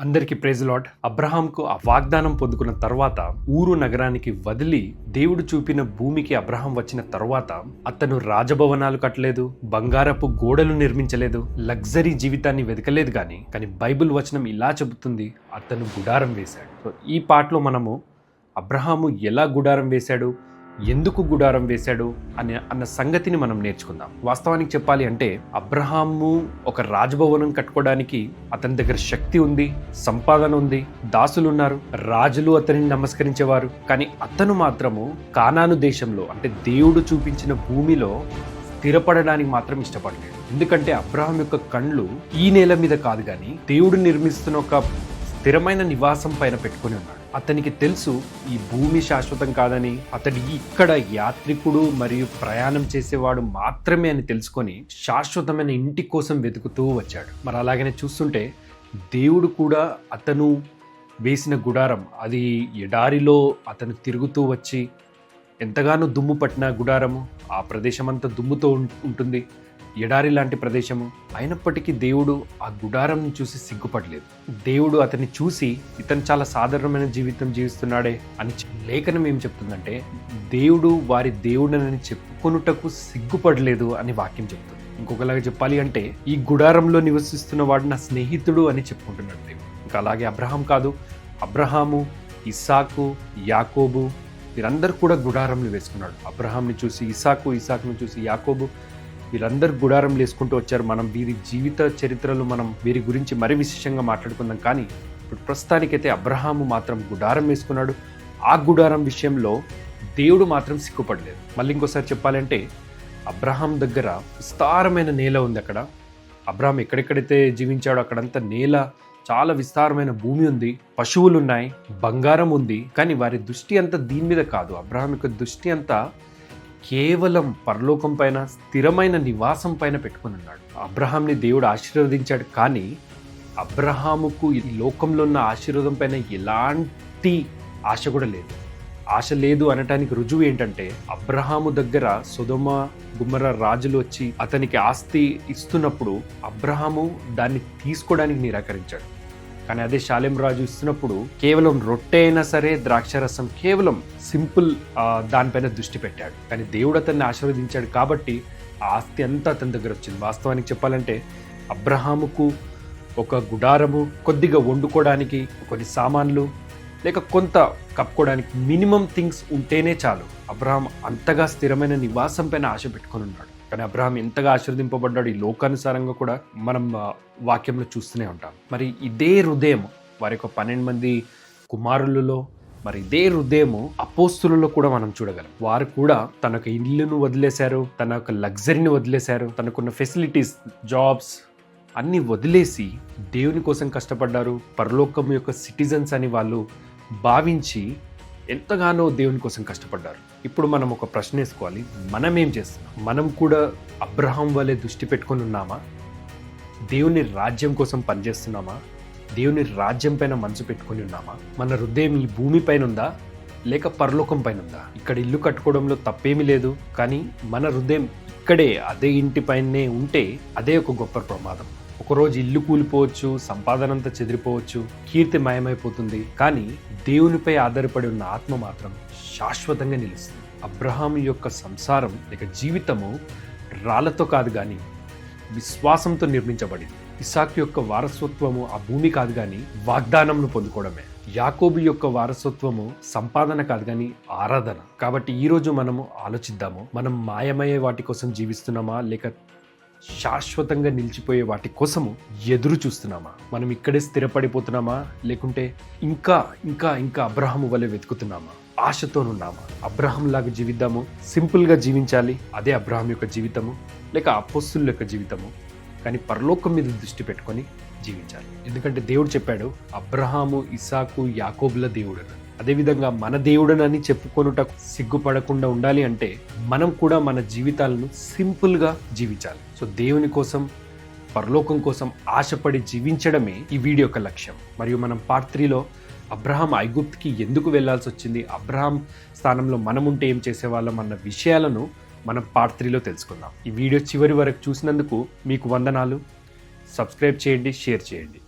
అందరికి praise lot అబ్రహాంకు ఆ వాగ్దానం పొందుకున్న తర్వాత ఊరు నగరానికి వదిలి దేవుడు చూపిన భూమికి అబ్రహాం వచ్చిన తర్వాత అతను రాజభవనాలు కట్టలేదు బంగారపు గోడలు నిర్మించలేదు లగ్జరీ జీవితాన్ని వెతకలేదు కానీ కానీ బైబిల్ వచనం ఇలా చెబుతుంది అతను గుడారం వేశాడు. సో ఈ పాటలో మనము అబ్రహాము ఎలా గుడారం వేశాడు ఎందుకు గుడారం వేశాడు అనే అన్న సంగతిని మనం నేర్చుకుందాం. వాస్తవానికి చెప్పాలి అంటే అబ్రహాము ఒక రాజభవనం కట్టుకోవడానికి అతని దగ్గర శక్తి ఉంది సంపాదన ఉంది దాసులు ఉన్నారు రాజులు అతనిని నమస్కరించేవారు. కానీ అతను మాత్రము కానాను దేశంలో అంటే దేవుడు చూపించిన భూమిలో స్థిరపడడానికి మాత్రం ఇష్టపడలేదు. ఎందుకంటే అబ్రహాం యొక్క కళ్ళు ఈ నేల మీద కాదు కానీ దేవుడు నిర్మిస్తున్న ఒక స్థిరమైన నివాసం పైన పెట్టుకొని ఉన్నాడు అతనికి తెలుసు ఈ భూమి శాశ్వతం కాదని. అతడి ఇక్కడ యాత్రికుడు మరియు ప్రయాణం చేసేవాడు మాత్రమే అని తెలుసుకొని శాశ్వతమైన ఇంటి కోసం వెతుకుతూ వచ్చాడు. మరి అలాగనే చూస్తుంటే దేవుడు కూడా అతను వేసిన గుడారం అది ఎడారిలో అతను తిరుగుతూ వచ్చి ఎంతగానో దుమ్ము పట్టిన గుడారము. ఆ ప్రదేశం అంతా దుమ్ముతో ఉం- ఉంటుంది. ఎడారి లాంటి ప్రదేశము. అయినప్పటికీ దేవుడు ఆ గుడారం చూసి సిగ్గుపడలేదు. దేవుడు అతన్ని చూసి ఇతను చాలా సాధారణమైన జీవితం జీవిస్తున్నాడే అని లేఖనం ఏం చెప్తుందంటే దేవుడు వారి దేవుడనని చెప్పుకొనుటకు సిగ్గుపడలేదు అని వాక్యం చెప్తుంది. ఇంకొకలాగా చెప్పాలి అంటే ఈ గుడారంలో నివసిస్తున్న వాడు నా స్నేహితుడు అని చెప్పుకుంటున్నాడు దేవుడు. ఇంకా అలాగే అబ్రహాం కాదు. అబ్రహాము ఇస్సాకు యాకోబు వీరందరూ కూడా గుడారంలు వేసుకున్నాడు. అబ్రహాంని చూసి ఇసాకు ఇసాకుని చూసి యాకోబు వీరందరూ గుడారం వేసుకుంటూ వచ్చారు. మనం వీరి జీవిత చరిత్రలు మనం వీరి గురించి మరి విశేషంగా మాట్లాడుకుందాం. కానీ ఇప్పుడు ప్రస్తుతానికైతే అబ్రహాము మాత్రం గుడారం వేసుకున్నాడు. ఆ గుడారం విషయంలో దేవుడు మాత్రం సిగ్గుపడలేదు. మళ్ళీ ఇంకోసారి చెప్పాలంటే అబ్రహాం దగ్గర విస్తారమైన నేల ఉంది అక్కడ. అబ్రహాం ఎక్కడెక్కడైతే జీవించాడో అక్కడంతా నేల చాలా విస్తారమైన భూమి ఉంది. పశువులు ఉన్నాయి బంగారం ఉంది. కానీ వారి దృష్టి అంతా దీని మీద కాదు. అబ్రహాం యొక్క దృష్టి అంతా కేవలం పరలోకం పైన స్థిరమైన నివాసం పైన పెట్టుకుని ఉన్నాడు. అబ్రహాంని దేవుడు ఆశీర్వదించాడు. కానీ అబ్రహాముకు ఈ లోకంలో ఉన్న ఆశీర్వాదం పైన ఎలాంటి ఆశ కూడా లేదు. ఆశ లేదు అనటానికి రుజువు ఏంటంటే అబ్రహాము దగ్గర సుధమ గుమ్మర రాజులు వచ్చి అతనికి ఆస్తి ఇస్తున్నప్పుడు అబ్రహాము దాన్ని తీసుకోవడానికి నిరాకరించాడు. కానీ అదే శాలెం రాజు ఇస్తున్నప్పుడు కేవలం రొట్టె అయినా సరే ద్రాక్షరసం కేవలం సింపుల్ దానిపైన దృష్టి పెట్టాడు. కానీ దేవుడు అతన్ని ఆశీర్వదించాడు కాబట్టి ఆ ఆస్తి అంతా అతని దగ్గర వచ్చింది. వాస్తవానికి చెప్పాలంటే అబ్రహాముకు ఒక గుడారము కొద్దిగా వండుకోవడానికి కొన్ని సామాన్లు లేక కొంత కప్పుకోవడానికి మినిమం థింగ్స్ ఉంటేనే చాలు. అబ్రహాం అంతగా స్థిరమైన నివాసం పైన ఆశ పెట్టుకొని ఉన్నాడు. కానీ అబ్రహాం ఎంతగా ఆశీర్వదింపబడ్డాడు ఈ లోకానుసారంగా కూడా మనం వాక్యంలో చూస్తూనే ఉంటాం. మరి ఇదే హృదయం వారి యొక్క పన్నెండు మంది కుమారులలో మరి ఇదే హృదయము అపోస్తులలో కూడా మనం చూడగలం. వారు కూడా తన యొక్క ఇల్లును వదిలేశారు తన యొక్క లగ్జరీని వదిలేశారు తనకున్న ఫెసిలిటీస్ జాబ్స్ అన్ని వదిలేసి దేవుని కోసం కష్టపడ్డారు పరలోకం యొక్క సిటిజన్స్ అని వాళ్ళు భావించి ఎంతగానో దేవుని కోసం కష్టపడ్డారు. ఇప్పుడు మనం ఒక ప్రశ్న వేసుకోవాలి. మనం ఏం చేస్తున్నాం? మనం కూడా అబ్రహాం వలె దృష్టి పెట్టుకొని ఉన్నామా? దేవుని రాజ్యం కోసం పనిచేస్తున్నామా? దేవుని రాజ్యం పైన మనసు పెట్టుకొని ఉన్నామా? మన హృదయం ఈ భూమి పైన ఉందా? లేక పరలోకం పైన ఉందా? ఇక్కడ ఇల్లు కట్టుకోవడంలో తప్పేమీ లేదు. కానీ మన హృదయం ఇక్కడే అదే ఇంటి పైనే ఉంటే అదే ఒక గొప్ప ప్రమాదం. ఒకరోజు ఇల్లు కూలిపోవచ్చు సంపాదనంతా చెదిరిపోవచ్చు కీర్తి మాయమైపోతుంది. కానీ దేవునిపై ఆధారపడి ఉన్న ఆత్మ మాత్రం శాశ్వతంగా నిలుస్తుంది. అబ్రహాం యొక్క సంసారం లేక జీవితము రాళ్ళతో కాదు కానీ విశ్వాసంతో నిర్మించబడింది. ఇసాక్ యొక్క వారసత్వము ఆ భూమి కాదు కానీ వాగ్దానంను పొందుకోవడమే. యాకోబు యొక్క వారసత్వము సంపాదన కాదు కానీ ఆరాధన. కాబట్టి ఈరోజు మనము ఆలోచిద్దాము మనం మాయమయ్యే వాటి కోసం జీవిస్తున్నామా లేక శాశ్వతంగా నిలిచిపోయే వాటి కోసము ఎదురు చూస్తున్నామా? మనం ఇక్కడే స్థిరపడిపోతున్నామా? లేకుంటే ఇంకా ఇంకా ఇంకా అబ్రహాము వలె వెతుకుతున్నామా? ఆశతోనున్నామా? అబ్రహం లాగా జీవిద్దాము సింపుల్గా జీవించాలి అదే అబ్రహం యొక్క జీవితము లేక అపస్సుల యొక్క జీవితము కానీ పరలోకం మీద దృష్టి పెట్టుకొని జీవించాలి. ఎందుకంటే దేవుడు చెప్పాడు అబ్రహాము ఇసాకు యాకోబుల దేవుడు అని. అదేవిధంగా మన దేవుడనని చెప్పుకొనుట సిగ్గుపడకుండా ఉండాలి అంటే మనం కూడా మన జీవితాలను సింపుల్గా జీవించాలి. సో దేవుని కోసం పరలోకం కోసం ఆశపడి జీవించడమే ఈ వీడియో యొక్క లక్ష్యం. మరియు మనం పార్ట్ త్రీలో అబ్రహాం ఐగుప్తికి ఎందుకు వెళ్ళాల్సి వచ్చింది అబ్రహాం స్థానంలో మనం ఉంటే ఏం చేసేవాళ్ళం అన్న విషయాలను మనం పార్ట్ త్రీలో తెలుసుకుందాం. ఈ వీడియో చివరి వరకు చూసినందుకు మీకు వందనాలు. సబ్స్క్రైబ్ చేయండి షేర్ చేయండి.